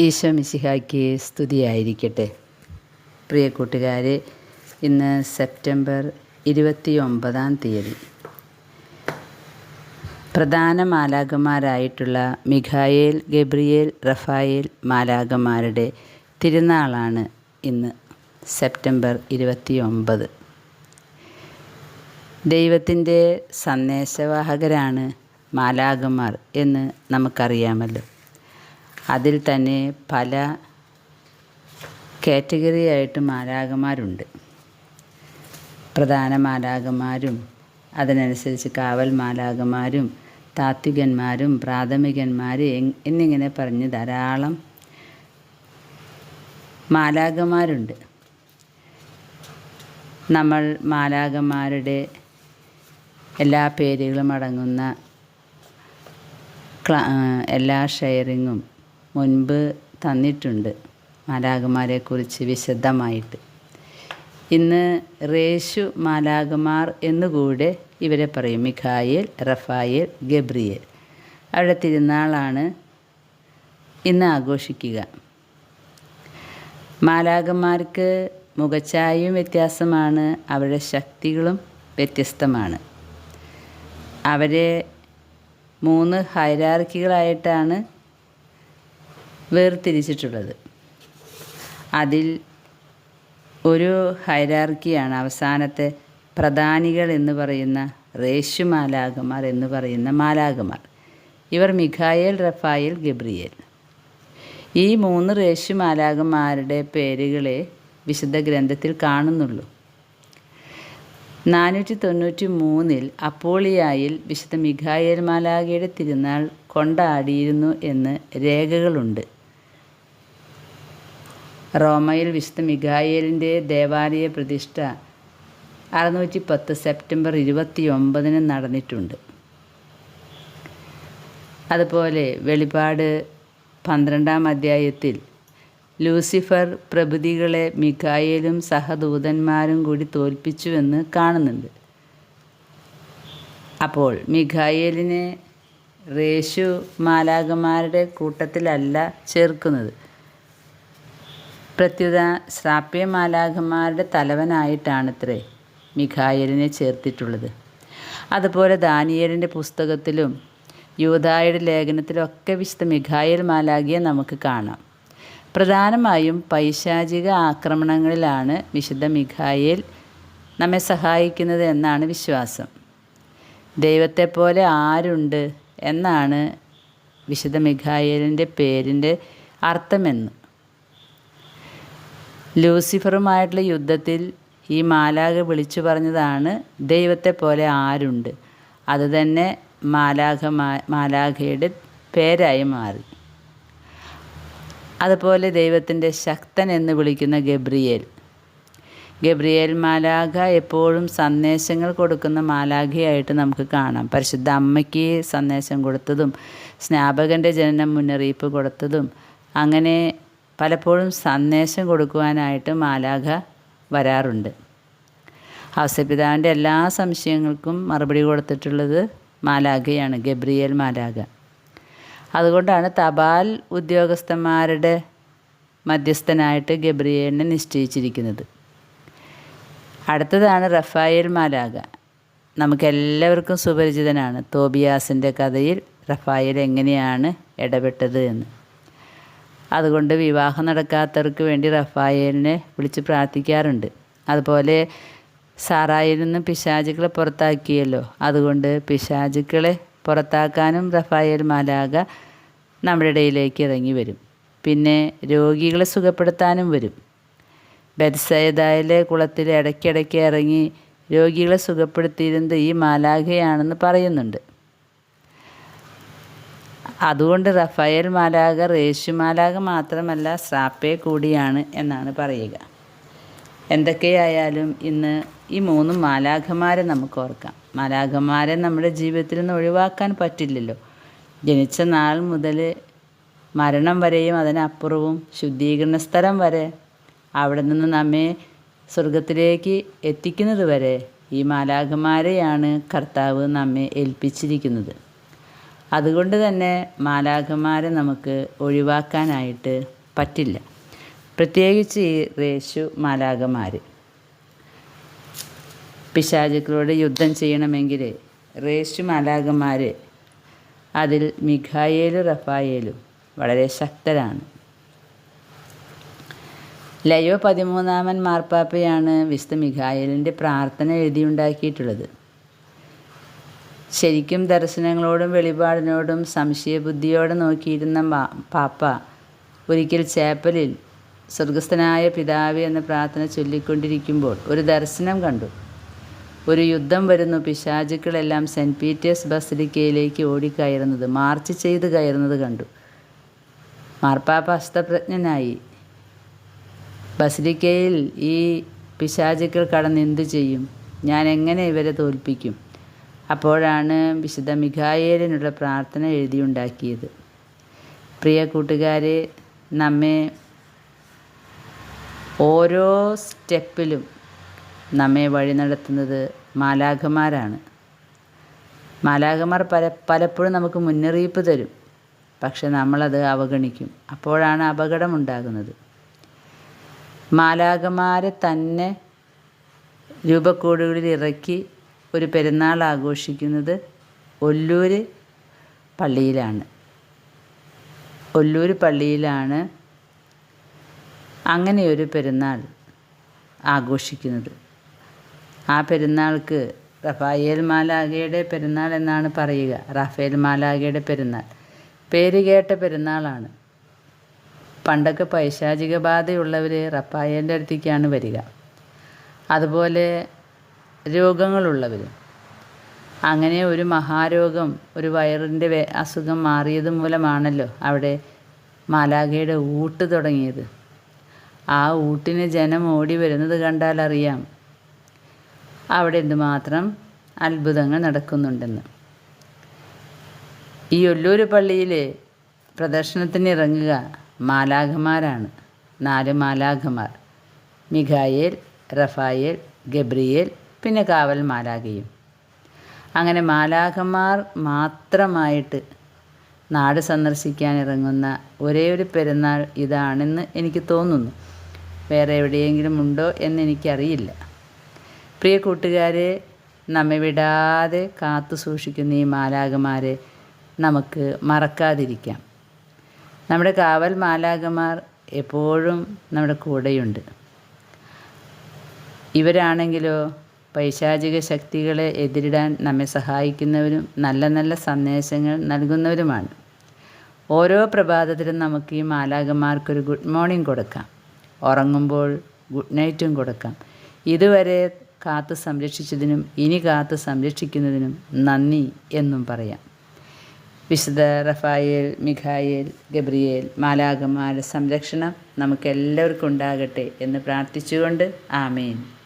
ഈശോ മിശിഹായ്ക്ക് സ്തുതിയായിരിക്കട്ടെ. പ്രിയ കൂട്ടുകാരെ ഇന്ന് സെപ്റ്റംബർ ഇരുപത്തി ഒമ്പതാം തീയതി. പ്രധാന മാലാകന്മാരായിട്ടുള്ള മിഖായേൽ ഗബ്രിയേൽ റഫായേൽ മാലാകന്മാരുടെ തിരുനാളാണ് ഇന്ന് സെപ്റ്റംബർ ഇരുപത്തി ഒമ്പത് ദൈവത്തിന്റെ സന്ദേശവാഹകരാണ് മാലാകന്മാർ എന്ന് നമുക്കറിയാമല്ലോ. അതിൽ തന്നെ പല കാറ്റഗറി ആയിട്ട് മാലാഖമാരുണ്ട് പ്രധാന മാലാഖമാരും അതിനനുസരിച്ച് കാവൽ മാലാഖമാരും താത്വികന്മാരും പ്രാഥമികന്മാർ എന്നിങ്ങനെ പറഞ്ഞ് ധാരാളം മാലാഖമാരുണ്ട് നമ്മൾ മാലാഖമാരുടെ എല്ലാ പേരുകളും അടങ്ങുന്ന എല്ലാ ഷെയറിങ്ങും മുൻപ് തന്നിട്ടുണ്ട് മാലാഖമാരെക്കുറിച്ച് വിശദമായിട്ട്. ഇന്ന് റേഷു മാലാഖമാർ എന്നുകൂടെ ഇവരെ പറയും. Michael Raphael Gabriel. അവരുടെ തിരുനാളാണ് ഇന്ന് ആഘോഷിക്കുക. മാലാകന്മാർക്ക് മുഖച്ഛായയും വ്യത്യാസമാണ് അവരുടെ ശക്തികളും വ്യത്യസ്തമാണ്. അവരെ മൂന്ന് ഹൈരാർക്കികളായിട്ടാണ് വേർതിരിച്ചിട്ടുള്ളത്. അതിൽ ഒരു ഹൈരാർക്കിയാണ് അവസാനത്തെ പ്രധാനികൾ എന്ന് പറയുന്ന റേഷു മാലാകമാർ എന്ന് പറയുന്ന മാലാകമാർ ഇവർ മിഖായേൽ റഫായേൽ ഗബ്രിയേൽ. ഈ മൂന്ന് റേഷു മാലാകന്മാരുടെ പേരുകളെ വിശുദ്ധ ഗ്രന്ഥത്തിൽ കാണുന്നുള്ളൂ. നാനൂറ്റി തൊണ്ണൂറ്റി മൂന്നിൽ അപ്പോളിയായിൽ വിശുദ്ധ മിഖായേൽ മാലാഖയുടെ തിരുനാൾ കൊണ്ടാടിയിരുന്നു എന്ന് രേഖകളുണ്ട്. റോമയിൽ വിശുദ്ധ മിഖായേലിന്റെ ദേവാലയ പ്രതിഷ്ഠ അറുന്നൂറ്റി പത്ത് സെപ്റ്റംബർ ഇരുപത്തി ഒമ്പതിന് നടന്നിട്ടുണ്ട്. അതുപോലെ വെളിപാട് പന്ത്രണ്ടാം അധ്യായത്തിൽ ലൂസിഫർ പ്രഭൃതികളെ മിഖായേലും സഹദൂതന്മാരും കൂടി തോൽപ്പിച്ചുവെന്ന് കാണുന്നുണ്ട്. അപ്പോൾ മിഖായേലിനെ റേഷു മാലാകന്മാരുടെ കൂട്ടത്തിലല്ല ചേർക്കുന്നത്. പ്രത്യുത ശ്രാപ്യമാലാഖന്മാരുടെ തലവനായിട്ടാണത്രേ മിഖായലിനെ ചേർത്തിട്ടുള്ളത്. അതുപോലെ ദാനിയലിന്റെ പുസ്തകത്തിലും യൂതായുടെ ലേഖനത്തിലൊക്കെ വിശുദ്ധ മിഖായൽ മാലാഖിയെ നമുക്ക് കാണാം. പ്രധാനമായും പൈശാചിക ആക്രമണങ്ങളിലാണ് വിശുദ്ധ മിഖായേൽ നമ്മെ സഹായിക്കുന്നത് എന്നാണ് വിശ്വാസം. ദൈവത്തെപ്പോലെ ആരുണ്ട് എന്നാണ് വിശുദ്ധ മിഖായേലിന്റെ പേരിന്റെ അർത്ഥമെന്ന് ലൂസിഫറുമായിട്ടുള്ള യുദ്ധത്തിൽ ഈ മാലാഖ വിളിച്ചു പറഞ്ഞതാണ് ദൈവത്തെ പോലെ ആരുണ്ട്? അതുതന്നെ മാലാഖ മാലാഖയുടെ പേരായി മാറി. അതുപോലെ ദൈവത്തിന്റെ ശക്തൻ എന്ന് വിളിക്കുന്ന ഗബ്രിയേൽ. ഗബ്രിയേൽ മാലാഖ എപ്പോഴും സന്ദേശങ്ങൾ കൊടുക്കുന്ന മാലാഖയായിട്ട് നമുക്ക് കാണാം. പരിശുദ്ധ അമ്മയ്ക്ക് സന്ദേശം കൊടുത്തതും സ്നാപകന്റെ ജനനം മുന്നറിയിപ്പ് കൊടുത്തതും അങ്ങനെ പലപ്പോഴും സന്ദേശം കൊടുക്കുവാനായിട്ട് മാലാഖ വരാറുണ്ട്. ഔസപിതാവിന്റെ എല്ലാ സംശയങ്ങൾക്കും മറുപടി കൊടുത്തിട്ടുള്ളത് മാലാഖയാണ് ഗബ്രിയേൽ മാലാഖ. അതുകൊണ്ടാണ് തപാൽ ഉദ്യോഗസ്ഥന്മാരുടെ മധ്യസ്ഥനായിട്ട് ഗബ്രിയേലിനെ നിശ്ചയിച്ചിരിക്കുന്നത്. അടുത്തതാണ് റഫായേൽ മാലാഖ. നമുക്കെല്ലാവർക്കും സുപരിചിതനാണ്. തോബിയാസിന്റെ കഥയിൽ റഫായേൽ എങ്ങനെയാണ് ഇടപെട്ടത് എന്ന്. അതുകൊണ്ട് വിവാഹം നടക്കാത്തവർക്ക് വേണ്ടി റഫായേലിനെ വിളിച്ച് പ്രാർത്ഥിക്കാറുണ്ട്. അതുപോലെ സാറായിൽ നിന്ന് പിശാചുക്കളെ പുറത്താക്കിയല്ലോ. അതുകൊണ്ട് പിശാചുക്കളെ പുറത്താക്കാനും റഫായേൽ മാലാക നമ്മുടെ ഇടയിലേക്ക് ഇറങ്ങി വരും. പിന്നെ രോഗികളെ സുഖപ്പെടുത്താനും വരും. ബെത്സയദായിലെ കുളത്തിൽ ഇടയ്ക്കിടയ്ക്ക് ഇറങ്ങി രോഗികളെ സുഖപ്പെടുത്തിയിരുന്നത് ഈ മാലാഖയാണെന്ന് പറയുന്നുണ്ട്. അതുകൊണ്ട് റഫായൽ മാലാക റേഷു മാത്രമല്ല സ്രാപ്പേ കൂടിയാണ് എന്നാണ് പറയുക. എന്തൊക്കെയായാലും ഇന്ന് ഈ മൂന്ന് മാലാഖമാരെ നമുക്ക് ഓർക്കാം. മാലാഖമാരെ നമ്മുടെ ജീവിതത്തിൽ നിന്ന് ഒഴിവാക്കാൻ പറ്റില്ലല്ലോ. ജനിച്ച നാൾ മുതൽ മരണം വരെയും അതിനപ്പുറവും ശുദ്ധീകരണ സ്ഥലം വരെ അവിടെ നിന്ന് നമ്മെ സ്വർഗത്തിലേക്ക് എത്തിക്കുന്നത് വരെ ഈ മാലാഖമാരെയാണ് കർത്താവ് നമ്മെ ഏൽപ്പിച്ചിരിക്കുന്നത്. അതുകൊണ്ട് തന്നെ മാലാഖമാരെ നമുക്ക് ഒഴിവാക്കാനായിട്ട് പറ്റില്ല. പ്രത്യേകിച്ച് ഈ റേശു മാലാഖമാർ പിശാചുക്കളോട് യുദ്ധം ചെയ്യണമെങ്കിൽ റേശു മാലാഖമാർ അതിൽ മിഖായേലും റഫായേലും വളരെ ശക്തരാണ്. ലയോ പതിമൂന്നാമൻ മാർപ്പാപ്പയാണ് വിശുദ്ധ മിഖായേലിന്റെ പ്രാർത്ഥന എഴുതിയുണ്ടാക്കിയിട്ടുള്ളത്. ശരിക്കും ദർശനങ്ങളോടും വെളിപാടിനോടും സംശയബുദ്ധിയോടെ നോക്കിയിരുന്ന പാപ്പ ഒരിക്കൽ ചേപ്പലിൽ സ്വർഗസ്ഥനായ പിതാവ് എന്ന പ്രാർത്ഥന ചൊല്ലിക്കൊണ്ടിരിക്കുമ്പോൾ ഒരു ദർശനം കണ്ടു. ഒരു യുദ്ധം വരുന്നു. പിശാചുക്കളെല്ലാം സെന്റ് പീറ്റേഴ്സ് ബസിലിക്കയിലേക്ക് ഓടിക്കയറുന്നത് മാർച്ച് ചെയ്ത് കയറുന്നത് കണ്ടു. മാർപ്പാപ്പ അസ്തപ്രജ്ഞനായി. ബസിലിക്കയിൽ ഈ പിശാചുക്കൾ കടന്ന് എന്തു ചെയ്യും? ഞാൻ എങ്ങനെ ഇവരെ തോൽപ്പിക്കും? അപ്പോഴാണ് വിശുദ്ധ മിഖായേലിനുള്ള പ്രാർത്ഥന എഴുതിയുണ്ടാക്കിയത്. പ്രിയ കൂട്ടുകാരെ നമ്മെ ഓരോ സ്റ്റെപ്പിലും നമ്മെ വഴി നടത്തുന്നത് മാലാഖമാരാണ്. മാലാഖമാർ പല പലപ്പോഴും നമുക്ക് മുന്നറിയിപ്പ് തരും പക്ഷെ നമ്മളത് അവഗണിക്കും. അപ്പോഴാണ് അപകടമുണ്ടാകുന്നത്. മാലാഖമാരെ തന്നെ രൂപക്കോടുകളിൽ ഇറക്കി ഒരു പെരുന്നാൾ ആഘോഷിക്കുന്നത് ഒല്ലൂർ പള്ളിയിലാണ്. ഒല്ലൂർ പള്ളിയിലാണ് അങ്ങനെയൊരു പെരുന്നാൾ ആഘോഷിക്കുന്നത്. ആ പെരുന്നാൾക്ക് റഫായേൽ മാലാഗയുടെ പെരുന്നാൾ എന്നാണ് പറയുക. റാഫേൽ മാലാഗയുടെ പെരുന്നാൾ. പേര് കേട്ട പെരുന്നാളാണ്. പണ്ടൊക്കെ പൈശാചിക ബാധയുള്ളവർ റഫായേലിന്റെ അടുത്തേക്കാണ് വരിക. അതുപോലെ രോഗങ്ങളുള്ളവർ അങ്ങനെ ഒരു മഹാരോഗം ഒരു വയറിന്റെ അസുഖം മാറിയത് മൂലമാണല്ലോ അവിടെ മാലാഖയുടെ ഊട്ട് തുടങ്ങിയത്. ആ ഊട്ടിന് ജനം ഓടി വരുന്നത് കണ്ടാൽ അറിയാം അവിടെ എന്തുമാത്രം അത്ഭുതങ്ങൾ നടക്കുന്നുണ്ടെന്ന്. ഈ ഒല്ലൂർ പള്ളിയിൽ പ്രദർശനത്തിന് ഇറങ്ങുക മാലാഖമാരാണ്. നാല് മാലാഖമാർ. മിഖായേൽ റഫായേൽ ഗബ്രിയേൽ പിന്നെ കാവൽ മാലാഖയും അങ്ങനെ മാലാഖമാർ മാത്രമായിട്ട് നാട് സന്ദർശിക്കാൻ ഇറങ്ങുന്ന ഒരേ ഒരു പെരുന്നാൾ ഇതാണെന്ന് എനിക്ക് തോന്നുന്നു. വേറെ എവിടെയെങ്കിലും ഉണ്ടോ എന്ന് എനിക്കറിയില്ല. പ്രിയ കൂട്ടുകാരെ നമ്മെ വിടാതെ കാത്തു സൂക്ഷിക്കുന്ന ഈ മാലാകമാരെ നമുക്ക് മറക്കാതിരിക്കാം. നമ്മുടെ കാവൽ മാലാകമാർ എപ്പോഴും നമ്മുടെ കൂടെയുണ്ട്. ഇവരാണെങ്കിലോ പൈശാചിക ശക്തികളെ എതിരിടാൻ നമ്മെ സഹായിക്കുന്നവരും നല്ല നല്ല സന്ദേശങ്ങൾ നൽകുന്നവരുമാണ്. ഓരോ പ്രഭാതത്തിലും നമുക്ക് ഈ മാലാകന്മാർക്കൊരു ഗുഡ് മോർണിംഗ് കൊടുക്കാം. ഉറങ്ങുമ്പോൾ ഗുഡ് നൈറ്റും കൊടുക്കാം. ഇതുവരെ കാത്തു സംരക്ഷിച്ചതിനും ഇനി കാത്തു സംരക്ഷിക്കുന്നതിനും നന്ദി എന്നും പറയാം. വിശുദ്ധ റഫായേൽ മിഖായേൽ ഗബ്രിയേൽ മാലാകന്മാരുടെ സംരക്ഷണം നമുക്കെല്ലാവർക്കും ഉണ്ടാകട്ടെ എന്ന് പ്രാർത്ഥിച്ചുകൊണ്ട് ആമേൻ.